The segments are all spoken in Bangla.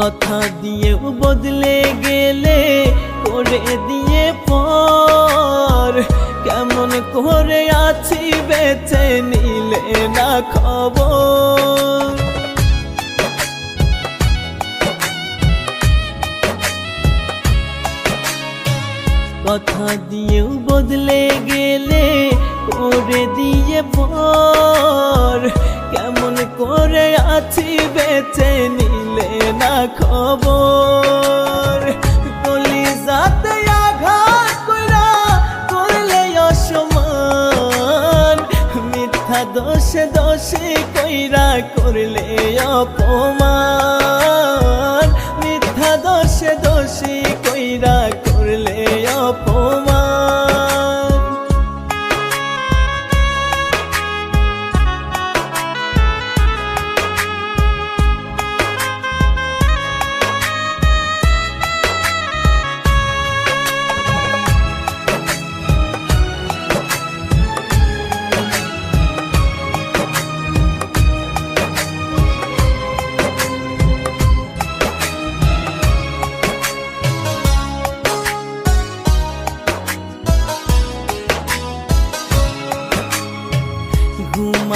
কথা দিয়েও বদলে গেলে, করে দিয়ে পর। কেমন করে আছি বেঁচে নিলে না খবর? কথা দিয়েও বদলে গেলে, করে দিয়ে পর। কেমন করে আছি না খবর। গলি যাতে আঘাত কইরা করলে অসমান মিথ্যা দোষে দোষে কইরা করলে অপমান। মিথ্যা দোষে দোষী কইরা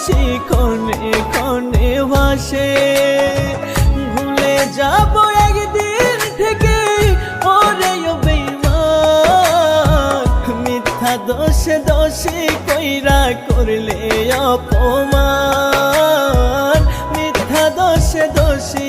হাসি কনে কনে ভাসে। ভুলে যাব একদিন থেকে, ওরে ও মিথ্যা দোষে দোষে কইরা করলে অপমান। মিথ্যা দোষে দোষী